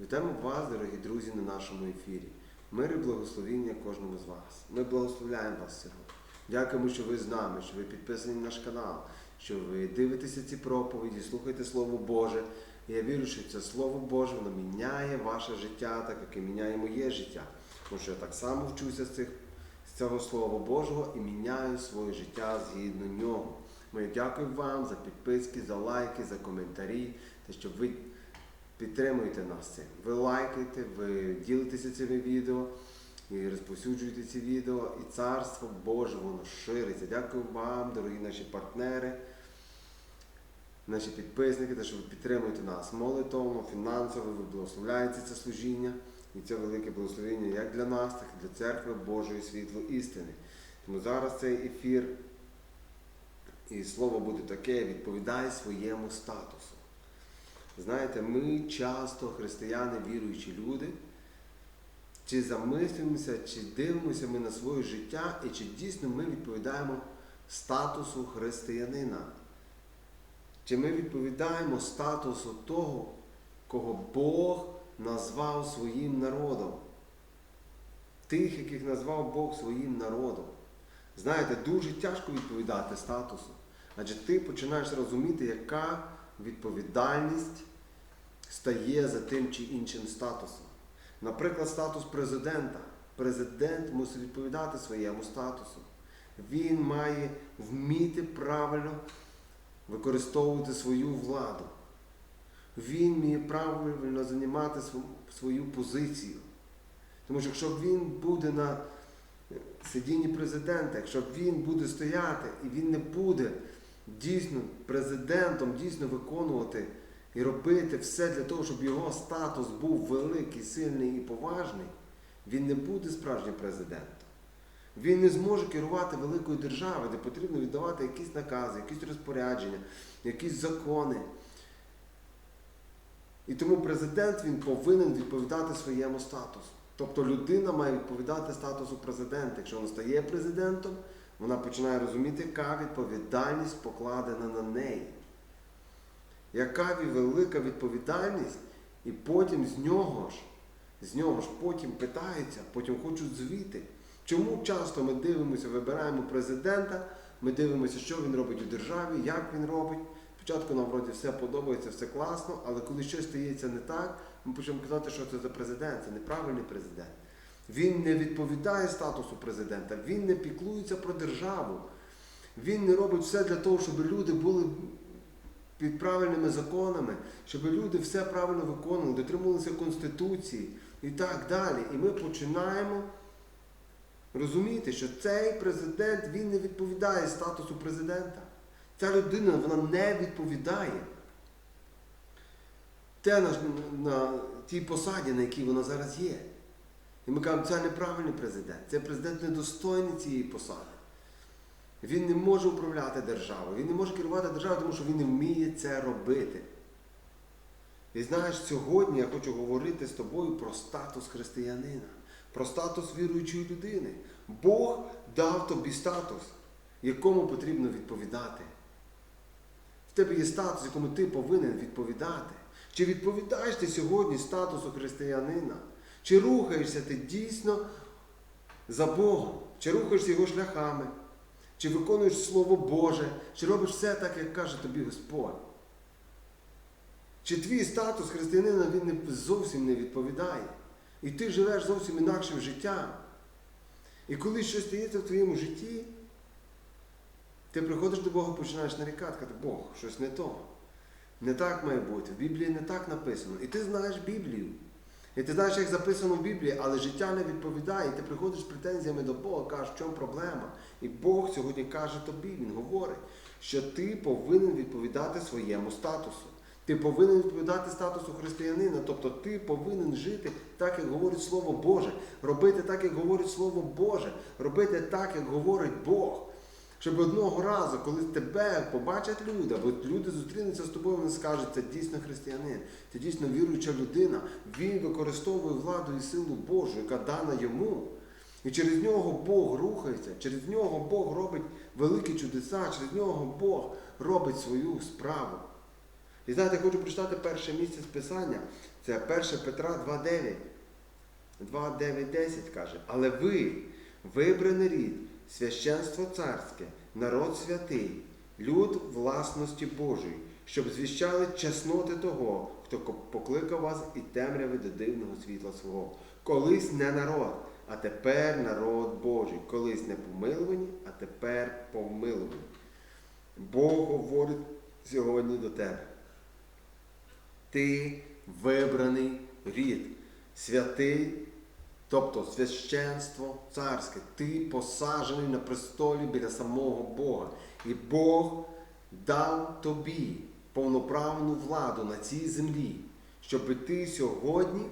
Вітаємо вас, дорогі друзі, на нашому ефірі. Мир і благословіння кожному з вас. Ми благословляємо вас сьогодні. Дякуємо, що ви з нами, що ви підписані на наш канал, що ви дивитеся ці проповіді, слухаєте Слово Боже. І я вірю, що це Слово Боже воно міняє ваше життя, так як і міняє моє життя. Тому що я так само вчуся з, цих, з цього Слова Божого і міняю своє життя згідно нього. Ми дякуємо вам за підписки, за лайки, за коментарі, те, що ви підтримуєте нас цим. Ви лайкаєте, ви ділитеся цими відео і розповсюджуєте ці відео, і царство Боже, воно шириться. Дякую вам, дорогі наші партнери, наші підписники, те, що ви підтримуєте нас молитовно, фінансово, ви благословляєте це служіння. І це велике благословення як для нас, так і для церкви Божої світло істини. Тому зараз цей ефір і слово буде таке, відповідає своєму статусу. Знаєте, ми часто, християни, віруючі люди, чи замислюємося, чи дивимося ми на своє життя, і чи дійсно ми відповідаємо статусу християнина. Чи ми відповідаємо статусу того, кого Бог назвав своїм народом? Тих, яких назвав Бог своїм народом. Знаєте, дуже тяжко відповідати статусу. Адже ти починаєш розуміти, яка відповідальність стає за тим чи іншим статусом. Наприклад, статус президента. Президент мусить відповідати своєму статусу. Він має вміти правильно використовувати свою владу. Він вміє правильно займати свою позицію. Тому що якщо він буде на сидінні президента, якщо він буде стояти і він не буде дійсно президентом, дійсно виконувати і робити все для того, щоб його статус був великий, сильний і поважний, він не буде справжнім президентом. Він не зможе керувати великою державою, де потрібно віддавати якісь накази, якісь розпорядження, якісь закони. І тому президент він повинен відповідати своєму статусу. Тобто людина має відповідати статусу президента. Якщо вона стає президентом, вона починає розуміти, яка відповідальність покладена на неї. Яка велика відповідальність, і потім з нього ж, з нього ж потім питаються, потім хочуть звіти. Чому часто ми дивимося, вибираємо президента, ми дивимося, що він робить у державі, як він робить. Спочатку нам вроді все подобається, все класно, але коли щось стається не так, ми почнемо казати, що це за президент, це неправильний президент. Він не відповідає статусу президента, він не піклується про державу. Він не робить все для того, щоб люди були під правильними законами, щоб люди все правильно виконували, дотримувалися Конституції і так далі. І ми починаємо розуміти, що цей президент він не відповідає статусу президента. Ця людина вона не відповідає те на, на тій посаді, на якій вона зараз є. І ми кажемо, це неправильний президент. Цей президент недостойний цієї посади. Він не може управляти державою, він не може керувати державою, тому що він не вміє це робити. І знаєш, сьогодні я хочу говорити з тобою про статус християнина, про статус віруючої людини. Бог дав тобі статус, якому потрібно відповідати. В тебе є статус, якому ти повинен відповідати. Чи відповідаєш ти сьогодні статусу християнина? Чи рухаєшся ти дійсно за Богом? Чи рухаєшся його шляхами? Чи виконуєш Слово Боже, чи робиш все так, як каже тобі Господь? Чи твій статус християнина він не, зовсім не відповідає? І ти живеш зовсім інакшим життям. І коли щось стається в твоєму житті, ти приходиш до Бога, починаєш нарікати, казати, Бог, щось не то. Не так має бути. В Біблії не так написано. І ти знаєш Біблію. І ти знаєш, як записано в Біблії, але життя не відповідає. І ти приходиш з претензіями до Бога, кажеш, в чому проблема. І Бог сьогодні каже тобі, Він говорить, що ти повинен відповідати своєму статусу. Ти повинен відповідати статусу християнина, тобто ти повинен жити так, як говорить Слово Боже, робити так, як говорить Слово Боже, робити так, як говорить Бог. Щоб одного разу, коли тебе побачать люди, або люди зустрінуться з тобою, вони скажуть, це дійсно християнин, це дійсно віруюча людина. Він використовує владу і силу Божу, яка дана йому. І через нього Бог рухається, через нього Бог робить великі чудеса, через нього Бог робить свою справу. І знаєте, я хочу прочитати перше місце з Писання. Це 1 Петра 2.9. 2.9.10 каже. Але ви, вибраний рід, священство царське, народ святий, люд власності Божої, щоб звіщали чесноти того, хто покликав вас і темряви до дивного світла свого. Колись не народ, а тепер народ Божий. Колись не помилувані, а тепер помилувані. Бог говорить сьогодні до тебе. Ти вибраний рід, святий, тобто священство царське. Ти посаджений на престолі біля самого Бога. І Бог дав тобі повноправну владу на цій землі, щоб ти сьогодні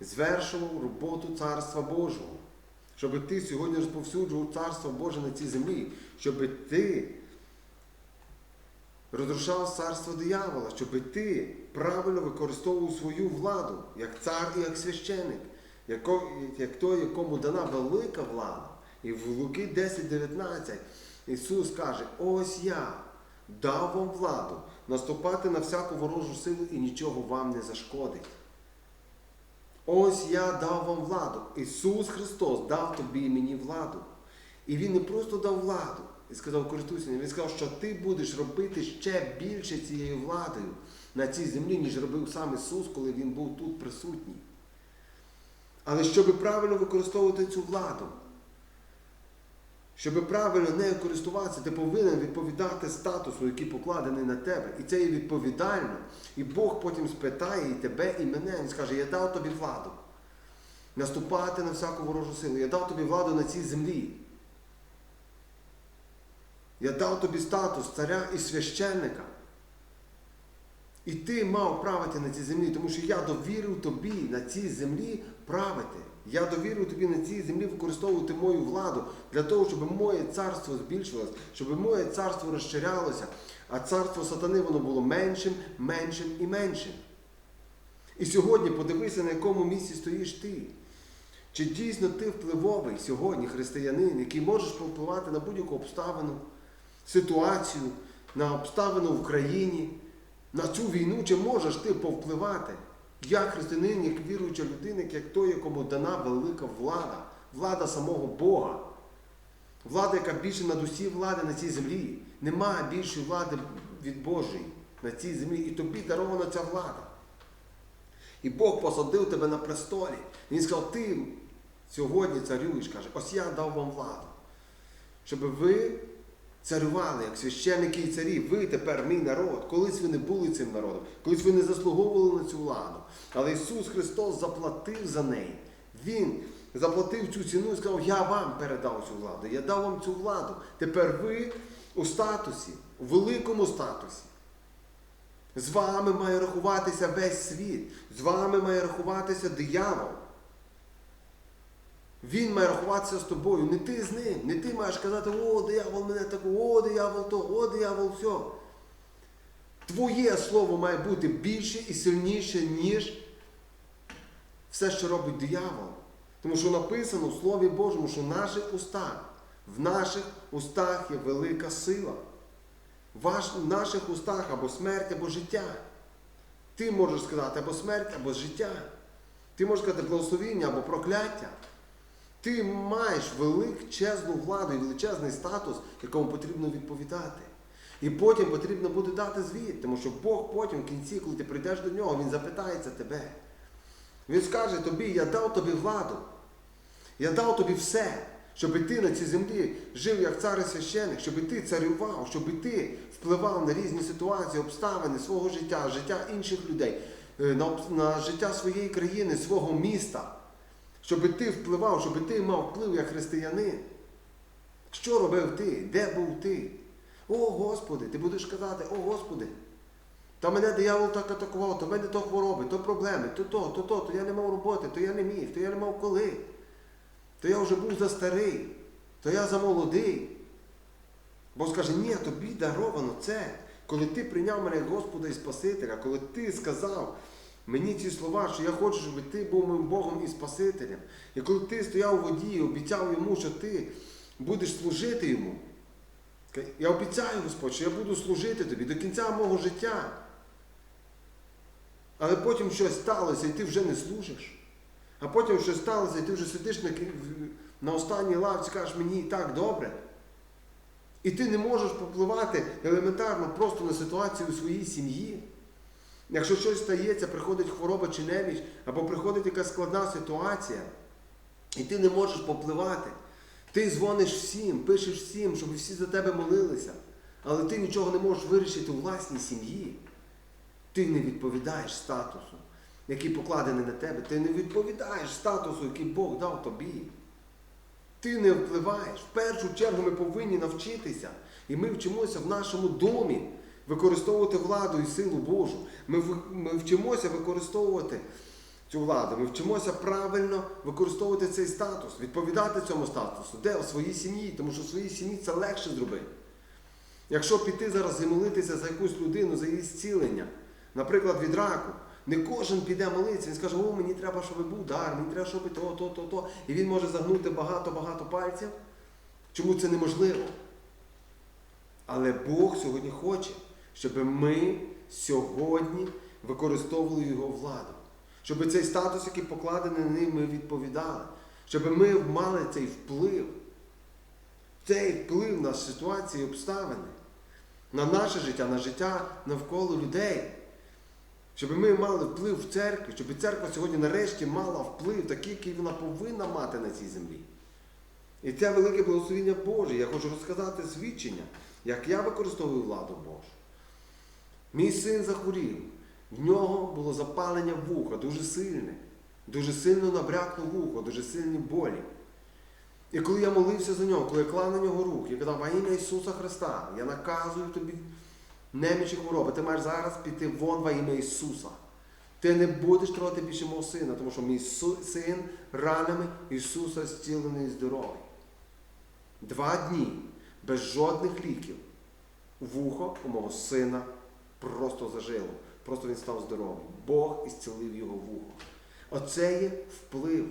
звершував роботу Царства Божого. Щоб ти сьогодні розповсюджував Царство Боже на цій землі, щоб ти розрушав царство диявола, щоб ти правильно використовував свою владу як цар і як священик, як той, якому дана велика влада. І в Луки 10.19 Ісус каже: Ось я дав вам владу наступати на всяку ворожу силу і нічого вам не зашкодить. Ось я дав вам владу. Ісус Христос дав тобі і мені владу. І Він не просто дав владу і сказав, користуйся. Він сказав, що ти будеш робити ще більше цією владою на цій землі, ніж робив сам Ісус, коли Він був тут присутній. Але щоб правильно використовувати цю владу, щоб правильно нею користуватися, ти повинен відповідати статусу, який покладений на тебе. І це є відповідально. І Бог потім спитає і тебе, і мене. Він скаже, я дав тобі владу. Наступати на всяку ворожу силу. Я дав тобі владу на цій землі. Я дав тобі статус царя і священника. І ти мав правити на цій землі, тому що я довірив тобі на цій землі правити. Я довірив тобі на цій землі використовувати мою владу для того, щоб моє царство збільшилось, щоб моє царство розширялося, а царство сатани воно було меншим, меншим і меншим. І сьогодні подивися, на якому місці стоїш ти. Чи дійсно ти впливовий сьогодні християнин, який можеш повпливати на будь-яку обставину, ситуацію, на обставину в країні, на цю війну, чи можеш ти повпливати? Як християнин, як віруюча людина, як той, якому дана велика влада, влада самого Бога. Влада, яка більше над усі влади на цій землі. Немає більшої влади від Божої на цій землі. І тобі дарована ця влада. І Бог посадив тебе на престолі. Він сказав, ти сьогодні царюєш, каже, ось я дав вам владу. Щоб ви царювали, як священники і царі, ви тепер мій народ. Колись ви не були цим народом, колись ви не заслуговували на цю владу. Але Ісус Христос заплатив за неї. Він заплатив цю ціну і сказав, я вам передав цю владу, я дав вам цю владу. Тепер ви у статусі, у великому статусі. З вами має рахуватися весь світ. З вами має рахуватися диявол. Він має рахуватися з тобою, не ти з ним. Не ти маєш казати, о, диявол мене так, о, диявол то, о, диявол все. Твоє слово має бути більше і сильніше, ніж все, що робить диявол. Тому що написано в Слові Божому, що в наших устах, в наших устах є велика сила. В наших устах або смерть, або життя. Ти можеш сказати або смерть, або життя. Ти можеш сказати благословіння або прокляття. Ти маєш величезну владу і величезний статус, якому потрібно відповідати. І потім потрібно буде дати звіт, тому що Бог потім в кінці, коли ти прийдеш до нього, Він запитається тебе. Він скаже тобі, я дав тобі владу. Я дав тобі все, щоб ти на цій землі жив як цар і священик, щоб ти царював, щоб ти впливав на різні ситуації, обставини свого життя, життя інших людей, е, на життя своєї країни, свого міста. Щоб ти впливав, щоб ти мав вплив як християнин. Що робив ти? Де був ти? О Господи, ти будеш казати, о Господи, та мене диявол так атакував, то в мене то хвороби, то проблеми, то то, то то, то я не мав роботи, то я не міг, то я не мав коли. То я вже був за старий, то я за молодий. Бо скаже, ні, тобі даровано це. Коли ти прийняв мене Господа і Спасителя, коли ти сказав мені ці слова, що я хочу, щоб ти був моїм Богом і Спасителем. І коли ти стояв у воді і обіцяв йому, що ти будеш служити йому, Я обіцяю, Господь, що я буду служити тобі до кінця мого життя. Але потім щось сталося, і ти вже не служиш. А потім щось сталося, і ти вже сидиш на, на останній лавці, кажеш, мені і так добре. І ти не можеш попливати елементарно просто на ситуацію у своїй сім'ї. Якщо щось стається, приходить хвороба чи неміч, або приходить якась складна ситуація, і ти не можеш попливати. Ти дзвониш всім, пишеш всім, щоб всі за тебе молилися, але ти нічого не можеш вирішити у власній сім'ї. Ти не відповідаєш статусу, який покладений на тебе. Ти не відповідаєш статусу, який Бог дав тобі. Ти не впливаєш. В першу чергу ми повинні навчитися. І ми вчимося в нашому домі використовувати владу і силу Божу. Ми, ми вчимося використовувати цю владу. Ми вчимося правильно використовувати цей статус, відповідати цьому статусу. Де? У своїй сім'ї, тому що в своїй сім'ї це легше зробити. Якщо піти зараз і молитися за якусь людину, за її зцілення, наприклад, від раку, не кожен піде молитися, він скаже, о, мені треба, щоб був дар, мені треба, щоб то, то, то, то. І він може загнути багато-багато пальців. Чому це неможливо? Але Бог сьогодні хоче, щоб ми сьогодні використовували його владу. Щоб цей статус, який покладений на ним, ми відповідали. Щоб ми мали цей вплив. Цей вплив на ситуації і обставини, на наше життя, на життя навколо людей. Щоб ми мали вплив в церкві, щоб церква сьогодні нарешті мала вплив, такий, який вона повинна мати на цій землі. І це велике благословіння Боже. Я хочу розказати свідчення, як я використовую владу Божу. Мій син захворів, в нього було запалення вуха, дуже сильне, дуже сильно набрякло вухо, дуже сильні болі. І коли я молився за нього, коли я клав на нього руки, я казав, во ім'я Ісуса Христа, я наказую тобі немічі хвороби, ти маєш зараз піти вон во ім'я Ісуса. Ти не будеш трогати більше мого сина, тому що мій син ранами Ісуса зцілений і здоровий. Два дні без жодних ліків. Вухо у мого сина просто зажило. Просто він став здоровим. Бог ісцілив його вухо. Оце є вплив.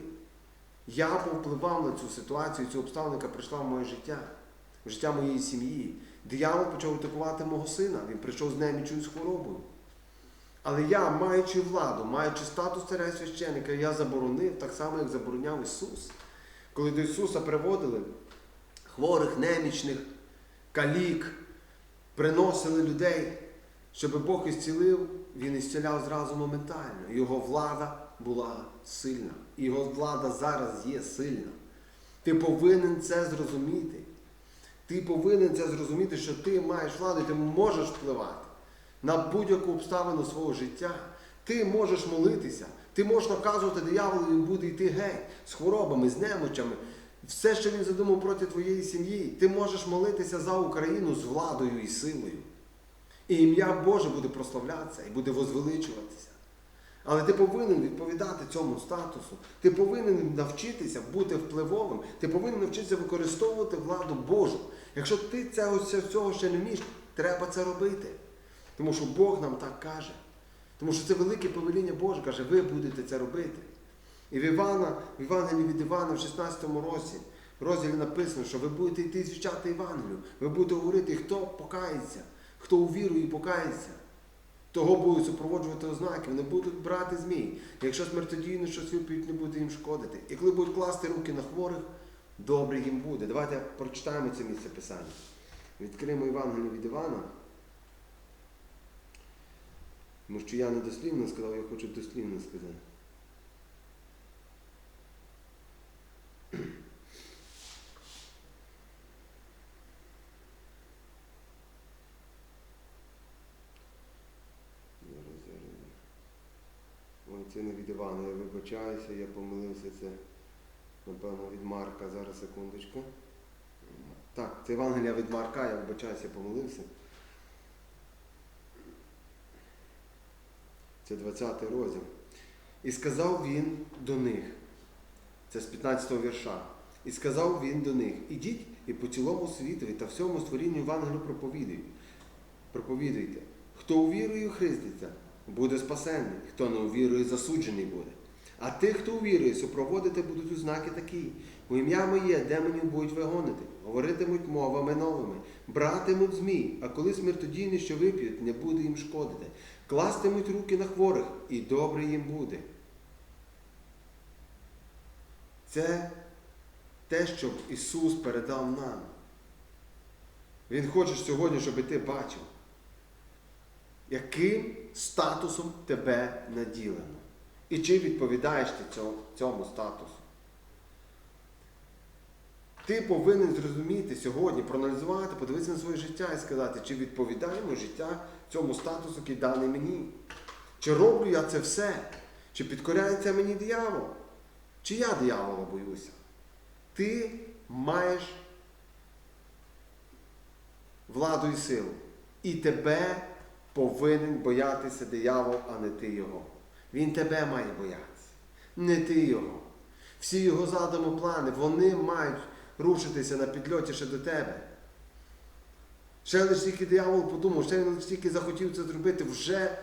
Я повпливав на цю ситуацію, цю обставину, яка прийшла в моє життя, в життя моєї сім'ї. Диявол почав атакувати мого сина. Він прийшов з немічою хворобою. Але я, маючи владу, маючи статус царя священника, я заборонив так само, як забороняв Ісус. Коли до Ісуса приводили хворих, немічних, калік, приносили людей, щоб Бог ісцілив, Він ісціляв зразу моментально. Його влада була сильна. Його влада зараз є сильна. Ти повинен це зрозуміти. Ти повинен це зрозуміти, що ти маєш владу і ти можеш впливати на будь-яку обставину свого життя. Ти можеш молитися, ти можеш наказувати дияволу, він буде йти геть з хворобами, з немочами. Все, що він задумав проти твоєї сім'ї, ти можеш молитися за Україну з владою і силою. І ім'я Боже буде прославлятися і буде возвеличуватися. Але ти повинен відповідати цьому статусу. Ти повинен навчитися бути впливовим, ти повинен навчитися використовувати владу Божу. Якщо ти цього, ще не вмієш, треба це робити. Тому що Бог нам так каже. Тому що це велике повеління Боже, каже, ви будете це робити. І в Івана, в Євангелії від Івана в 16 році, розділі написано, що ви будете йти звічати Євангелію, ви будете говорити, хто покається, хто увірує і покається. Того будуть супроводжувати ознаки, вони будуть брати змій. Якщо смертодійно щось вип'ють, не буде їм шкодити. І коли будуть класти руки на хворих, добре їм буде. Давайте прочитаємо це місце писання. Відкриємо Євангелію від Івана. Тому що я не дослівно сказав, я хочу дослівно сказати. Зараз, зараз. Ой, це не від Івана, я вибачаюся, я помилився, це, напевно, від Марка. Зараз секундочку. Так, це Євангелія від Марка, я вибачаюся, я помилився. Це 20 розділ. І сказав він до них, це з 15 го вірша. І сказав він до них: ідіть і по цілому світові та всьому створінню Євангелію проповідуйте. Проповідуйте. Хто увірує, хреститься, буде спасенний, хто не увірує, засуджений буде. А тих, хто увірує, супроводити будуть ознаки такі. У ім'я моє демонів будуть вигонити, говоритимуть мовами новими, братимуть змій, а коли смертодійні, що вип'ють, не буде їм шкодити. Кластимуть руки на хворих, і добре їм буде. Це те, що Ісус передав нам. Він хоче сьогодні, щоб ти бачив, яким статусом тебе наділено. І чи відповідаєш ти цьому, статусу? Ти повинен зрозуміти сьогодні, проаналізувати, подивитися на своє життя і сказати, чи відповідає моє життя цьому статусу, який даний мені. Чи роблю я це все? Чи підкоряється мені диявол? Чи я диявола боюся? Ти маєш владу і силу. І тебе повинен боятися диявол, а не ти його. Він тебе має боятися, не ти його. Всі його задуми плани, вони мають рушитися на підльоті ще до тебе. Ще лише тільки диявол подумав, ще лише тільки захотів це зробити, вже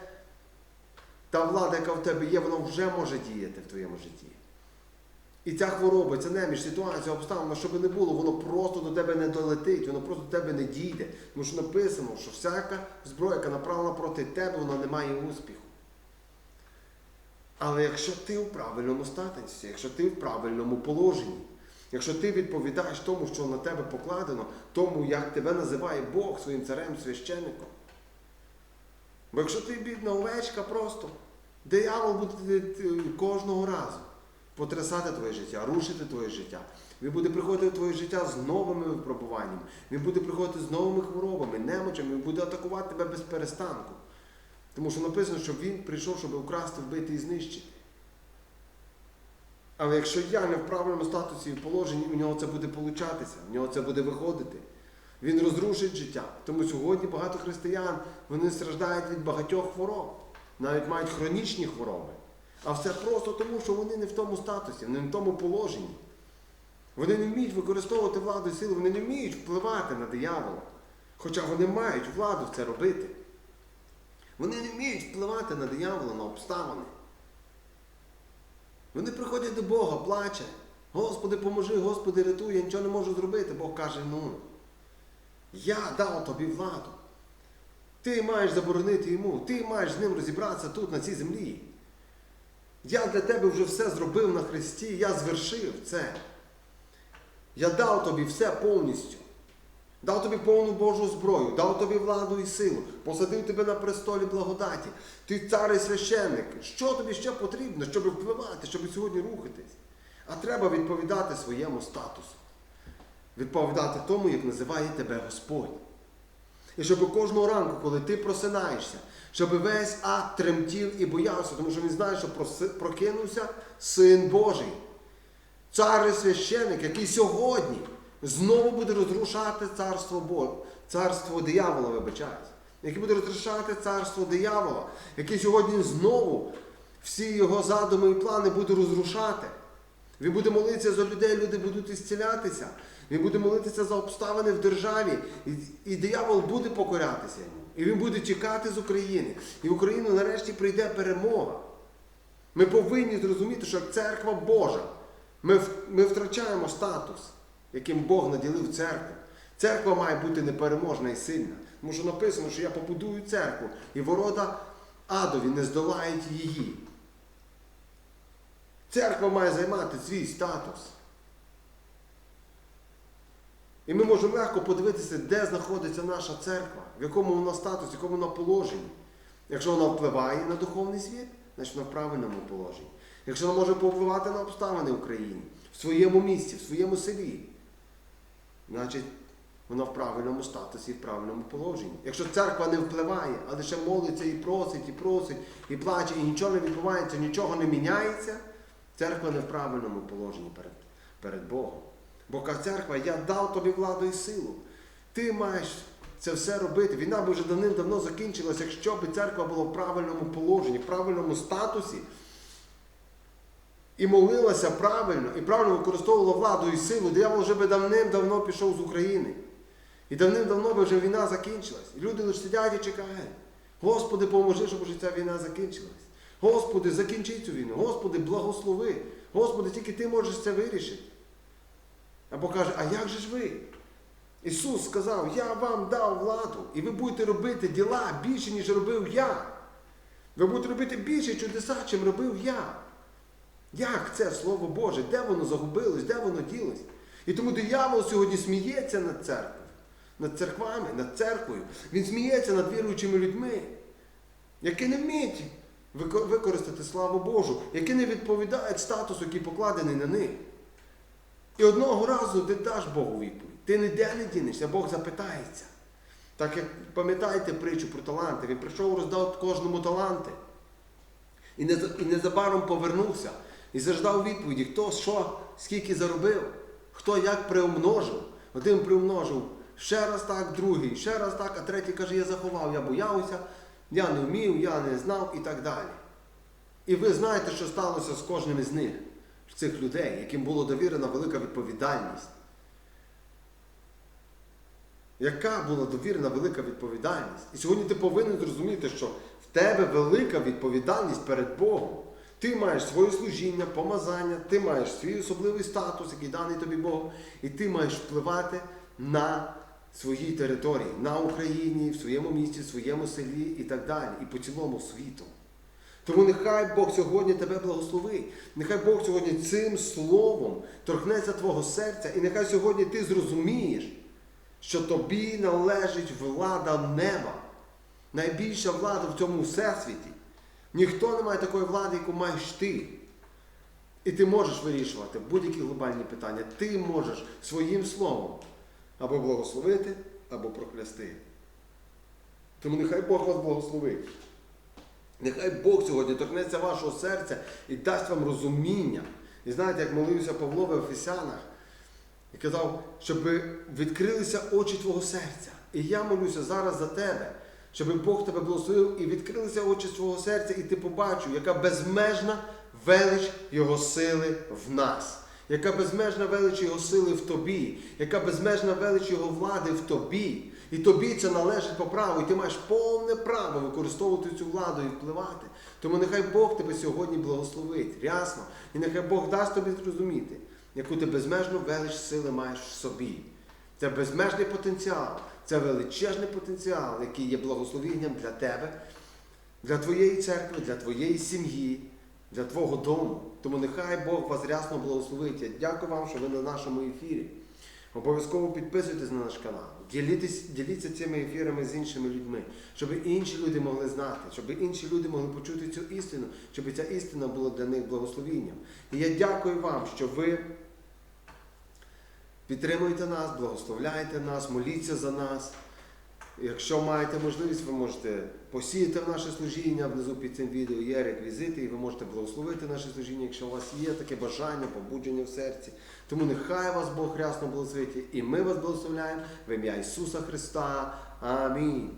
та влада, яка в тебе є, вона вже може діяти в твоєму житті. І ця хвороба, ця неміж, ситуація, обставина, що би не було, воно просто до тебе не долетить, воно просто до тебе не дійде. Тому що написано, що всяка зброя, яка направлена проти тебе, вона не має успіху. Але якщо ти в правильному статусі, якщо ти в правильному положенні, якщо ти відповідаєш тому, що на тебе покладено, тому, як тебе називає Бог своїм царем, священником. Бо якщо ти бідна овечка просто, диявол буде е, кожного разу потрясати твоє життя, рушити твоє життя. Він буде приходити в твоє життя з новими випробуваннями. Він буде приходити з новими хворобами, немочами, він буде атакувати тебе без перестанку. Тому що написано, що він прийшов, щоб украсти, вбити і знищити. Але якщо я не в правильному статусі і положенні, у нього це буде получатися, у нього це буде виходити. Він розрушить життя. Тому сьогодні багато християн вони страждають від багатьох хвороб, навіть мають хронічні хвороби. А все просто тому, що вони не в тому статусі, не в тому положенні. Вони не вміють використовувати владу і силу, вони не вміють впливати на диявола. Хоча вони мають владу це робити. Вони не вміють впливати на диявола, на обставини. Вони приходять до Бога, плаче. Господи, поможи, Господи, рятуй, я нічого не можу зробити. Бог каже, ну, я дав тобі владу. Ти маєш заборонити йому, ти маєш з ним розібратися тут, на цій землі. Я для тебе вже все зробив на Христі, я звершив це. Я дав тобі все повністю. Дав тобі повну Божу зброю, дав тобі владу і силу, посадив тебе на престолі благодаті. Ти цар і священник. Що тобі ще потрібно, щоб впливати, щоб сьогодні рухатись? А треба відповідати своєму статусу. Відповідати тому, як називає тебе Господь. І щоб кожного ранку, коли ти просинаєшся, щоб весь ад тремтів і боявся, тому що він знає, що прокинувся Син Божий. Цар і священик, який сьогодні знову буде розрушати царство Боже, царство диявола, вибачаюсь, який буде розрушати царство диявола, який сьогодні знову всі його задуми і плани буде розрушати. Він буде молитися за людей, люди будуть ісцілятися. Він буде молитися за обставини в державі, і, і диявол буде покорятися йому. І він буде тікати з України. І в Україну нарешті прийде перемога. Ми повинні зрозуміти, що церква Божа, ми, ми втрачаємо статус, яким Бог наділив церкву. Церква має бути непереможна і сильна. Тому що написано, що я побудую церкву, і ворота адові не здолають її. Церква має займати свій статус. І ми можемо легко подивитися, де знаходиться наша церква, в якому вона статусі, в якому вона положенні. Якщо вона впливає на духовний світ, значить вона в правильному положенні. Якщо вона може повпливати на обставини в Україні, в своєму місті, в своєму селі, значить вона в правильному статусі, в правильному положенні. Якщо церква не впливає, а лише молиться і просить, і просить, і плаче, і нічого не відбувається, нічого не міняється, церква не в правильному положенні перед, перед Богом. Бо каже церква, я дав тобі владу і силу. Ти маєш це все робити. Війна би вже давним-давно закінчилася, якщо б церква була в правильному положенні, в правильному статусі. І молилася правильно, і правильно використовувала владу і силу, диявол вже би давним-давно пішов з України. І давним-давно би вже війна закінчилась. І люди лише сидять і чекають. Господи, поможи, щоб вже ця війна закінчилась. Господи, закінчи цю війну. Господи, благослови. Господи, тільки ти можеш це вирішити. Або каже, а як же ж ви? Ісус сказав, я вам дав владу, і ви будете робити діла більше, ніж робив я. Ви будете робити більше чудеса, чим робив я. Як це Слово Боже? Де воно загубилось, де воно ділось? І тому диявол сьогодні сміється над церквою, над церквами, над церквою. Він сміється над віруючими людьми, які не вміють використати славу Божу, які не відповідають статусу, який покладений на них. І одного разу ти даш Богу відповідь. Ти ніде не дінешся, Бог запитається. Так як пам'ятаєте притчу про таланти, він прийшов, роздав кожному таланти. І, не, і незабаром повернувся і заждав відповіді, хто що, скільки заробив, хто як приумножив. Один приумножив ще раз так, другий, ще раз так, а третій каже, я заховав, я боявся, я не вмів, я не знав і так далі. І ви знаєте, що сталося з кожним із них, цих людей, яким було довірена велика відповідальність. Яка була довірена велика відповідальність? І сьогодні ти повинен зрозуміти, що в тебе велика відповідальність перед Богом. Ти маєш своє служіння, помазання, ти маєш свій особливий статус, який даний тобі Богом, і ти маєш впливати на своїй території, на Україні, в своєму місті, в своєму селі і так далі, і по цілому світу. Тому нехай Бог сьогодні тебе благословить. Нехай Бог сьогодні цим словом торкнеться твого серця, і нехай сьогодні ти зрозумієш, що тобі належить влада неба. Найбільша влада в цьому всесвіті. Ніхто не має такої влади, яку маєш ти. І ти можеш вирішувати будь-які глобальні питання. Ти можеш своїм словом або благословити, або проклясти. Тому нехай Бог вас благословить. Нехай Бог сьогодні торкнеться вашого серця і дасть вам розуміння. І знаєте, як молився Павло в Ефесянах, і казав, щоб відкрилися очі твого серця. І я молюся зараз за тебе, щоб Бог тебе благословив і відкрилися очі твого серця, і ти побачив, яка безмежна велич Його сили в нас, яка безмежна велич Його сили в тобі, яка безмежна велич Його влади в тобі. І тобі це належить по праву, і ти маєш повне право використовувати цю владу і впливати. Тому нехай Бог тебе сьогодні благословить, рясно. І нехай Бог дасть тобі зрозуміти, яку ти безмежну велич сили маєш в собі. Це безмежний потенціал, це величезний потенціал, який є благословенням для тебе, для твоєї церкви, для твоєї сім'ї, для твого дому. Тому нехай Бог вас рясно благословить. Я дякую вам, що ви на нашому ефірі. Обов'язково підписуйтесь на наш канал, ділітесь, діліться цими ефірами з іншими людьми, щоб інші люди могли знати, щоб інші люди могли почути цю істину, щоб ця істина була для них благословінням. І я дякую вам, що ви підтримуєте нас, благословляєте нас, моліться за нас. Якщо маєте можливість, ви можете посіяти в наше служіння. Внизу під цим відео є реквізити, і ви можете благословити наше служіння, якщо у вас є таке бажання, побудження в серці. Тому нехай вас Бог рясно благословить, і ми вас благословляємо в ім'я Ісуса Христа. Амінь.